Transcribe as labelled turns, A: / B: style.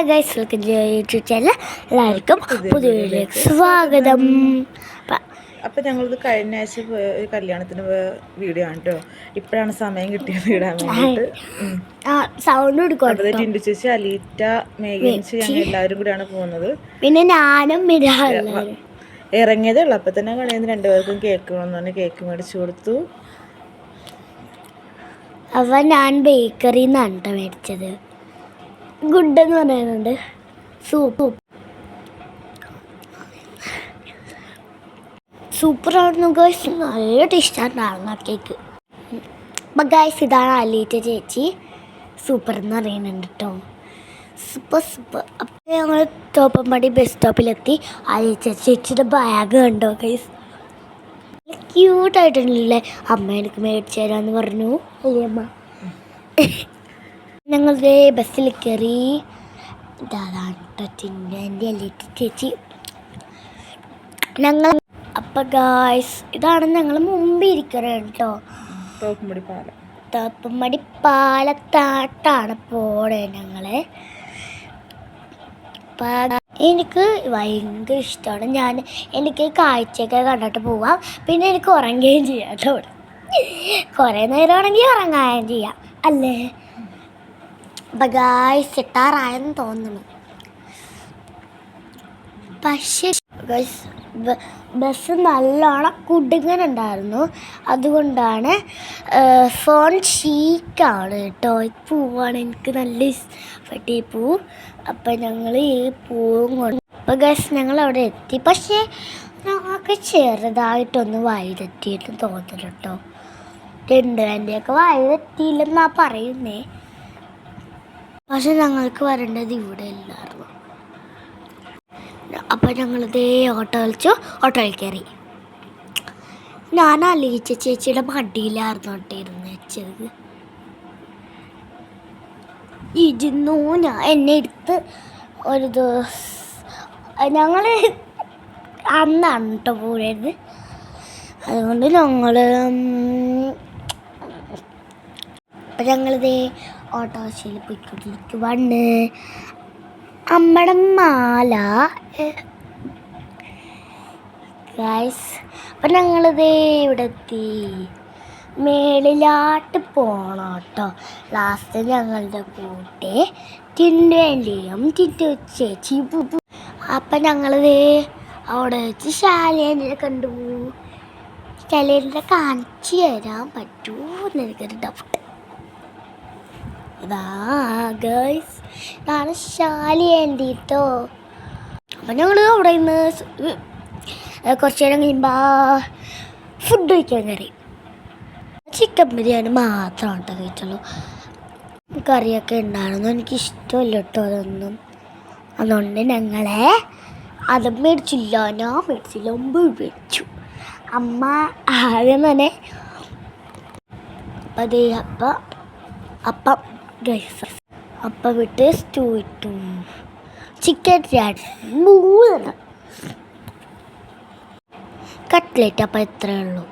A: Hello guys welcome YouTube channel എല്ലാവർക്കും പുതിയ സ്വാഗതം. അപ്പോൾ
B: അപ്പൊ ഞങ്ങളിത് കഴിഞ്ഞ ആഴ്ച ഒരു കല്യാണത്തിന് പോയ വീഡിയോ ആണ് കേട്ടോ ഇപ്പോഴാണ് സമയം കിട്ടിയത് ഇടാൻ വേണ്ടിയിട്ട്.
A: സൗണ്ട് കൊടുക്കും
B: ടിൻഡു ചേച്ചി അലീറ്റ മേഘിച്ച് ഞങ്ങൾ എല്ലാവരും കൂടിയാണ് പോകുന്നത്.
A: പിന്നെ ഞാനും
B: ഇറങ്ങിയതേ ഉള്ളൂ. അപ്പൊ തന്നെ കടയിൽ നിന്ന് രണ്ടുപേർക്കും കേക്ക് വേണമെന്ന് പറഞ്ഞ് കേക്ക് മേടിച്ചു കൊടുത്തു.
A: അവ ഞാൻ ബേക്കറിയിൽ നിന്നാണ് കേട്ടോ മേടിച്ചത്. ഗുഡ് എന്ന് പറയുന്നുണ്ട്. സൂപ്പ്. സൂപ്പറായിരുന്നു ഗൈസ് നല്ല ടേസ്റ്റാണ് കേക്ക് അപ്പം ഗൈസ് ഇതാണ് അലീറ്റ ചേച്ചി സൂപ്പർ എന്ന് പറയുന്നുണ്ട് കേട്ടോ സൂപ്പർ സൂപ്പർ. അപ്പോൾ ഞങ്ങൾ തോപ്പമ്പടി ബസ് സ്റ്റോപ്പിലെത്തി അലീറ്റ ചേച്ചിയുടെ ബാഗ് കണ്ടോ ഗൈസ് ക്യൂട്ടായിട്ടുണ്ടല്ലേ അമ്മ എനിക്ക് മേടിച്ചു തരാമെന്ന് പറഞ്ഞു. അല്ലേ അമ്മ ഞങ്ങളുടെ ബസ്സിൽ കയറി. അല്ലിട്ട് ചേച്ചി. ഞങ്ങൾ അപ്പം ഗായ്സ് ഇതാണ് ഞങ്ങൾ മുമ്പ് ഇരിക്കുന്നത് കേട്ടോ തപ്പമടി പാലത്താട്ടാണ് പോണേ ഞങ്ങളെ. എനിക്ക് ഭയങ്കര ഇഷ്ടമാണ് ഞാൻ എനിക്ക് കാഴ്ചയൊക്കെ കണ്ടിട്ട് പോവാം. പിന്നെ എനിക്ക് ഉറങ്ങുകയും ചെയ്യാം കേട്ടോ കുറേ നേരം ആണെങ്കിൽ ഉറങ്ങുകയും ചെയ്യാം. അല്ലേ? അപ്പം സിട്ടാറായെന്ന് തോന്നുന്നു. പക്ഷേ ബസ് നല്ലോണം കുടുങ്ങനുണ്ടായിരുന്നു. അതുകൊണ്ടാണ് ഫോൺ ഷീക്കാണ് കേട്ടോ. ഈ പൂവാണ് എനിക്ക് നല്ല പട്ടി പൂ. അപ്പം ഞങ്ങൾ ഈ പൂവും കൊണ്ട് അപ്പോൾ ഗസ് ഞങ്ങൾ അവിടെ എത്തി. പക്ഷേ ഞങ്ങൾക്ക് ചെറുതായിട്ടൊന്ന് തോന്നുന്നു കേട്ടോ. രണ്ട് വേണ്ടിയൊക്കെ വൈതെറ്റിയില്ലെന്നാ പറയുന്നേ. പക്ഷെ ഞങ്ങൾക്ക് വരേണ്ടത് ഇവിടെ ഇല്ലായിരുന്നു അപ്പം ഞങ്ങളിതേ ഓട്ടോ വിളിച്ചു ഓട്ടോയിൽ കയറി. ഞാൻ അലീച്ച ചേച്ചിയുടെ മടിയിലായിരുന്നു കേട്ടോ ഇരുന്ന് വെച്ചത്. ഇരുന്നു ഞാൻ എന്നെ എടുത്ത് ഒരു ദിവസം ഞങ്ങൾ അന്നാണ് കേട്ടോ പോയത്. അതുകൊണ്ട് ഞങ്ങൾ അപ്പം ഞങ്ങളിതേ ഓട്ടോറിക്ഷയിൽ പോയിക്കൊണ്ടിരിക്കുവാണ്. അമ്മയുടെ മാല ഗൈസ് അപ്പം ഞങ്ങളിതേ ഇവിടെ എത്തി മേളിലാട്ട് പോണം കേട്ടോ ലാസ്റ്റ് ഞങ്ങളുടെ കൂട്ടി ടിൻഡേന്റെയും ടിൻഡു ചേച്ചി അപ്പം ഞങ്ങളിതേ അവിടെ വെച്ച് ശാലേനെ കണ്ടു. ശാലേനെ കാണിച്ചു തരാൻ പറ്റുമോ എന്ന് എനിക്കൊരു ഡൗട്ട് അതാ ഗൈസ് ഇതാണ് ശാലി ആന്റി അപ്പം ഞങ്ങൾ അവിടെ നിന്ന് കുറച്ച് നേരം കഴിയുമ്പോൾ ഫുഡ് കഴിക്കാൻ കയറി. ചിക്കൻ ബിരിയാണി മാത്രമാണ് കേട്ടോ കഴിച്ചുള്ളൂ. കറിയൊക്കെ ഉണ്ടായിരുന്നു. എനിക്ക് ഇഷ്ടമല്ല കേട്ടോ അതൊന്നും. അതുകൊണ്ട് ഞങ്ങളെ അത് മേടിച്ചില്ല. ഞാൻ മേടിച്ചില്ല. ഒമ്പ് മേടിച്ചു. അമ്മ ആദ്യം തന്നെ അപ്പം അപ്പം അപ്പം ഗൈസ് അപ്പം വിട്ട് സ്റ്റൂ ഇട്ടു. ചിക്കൻ രണ്ട് മൂന്ന്. കട്ട്ലേറ്റ് അപ്പം എത്രയേ ഉള്ളൂ?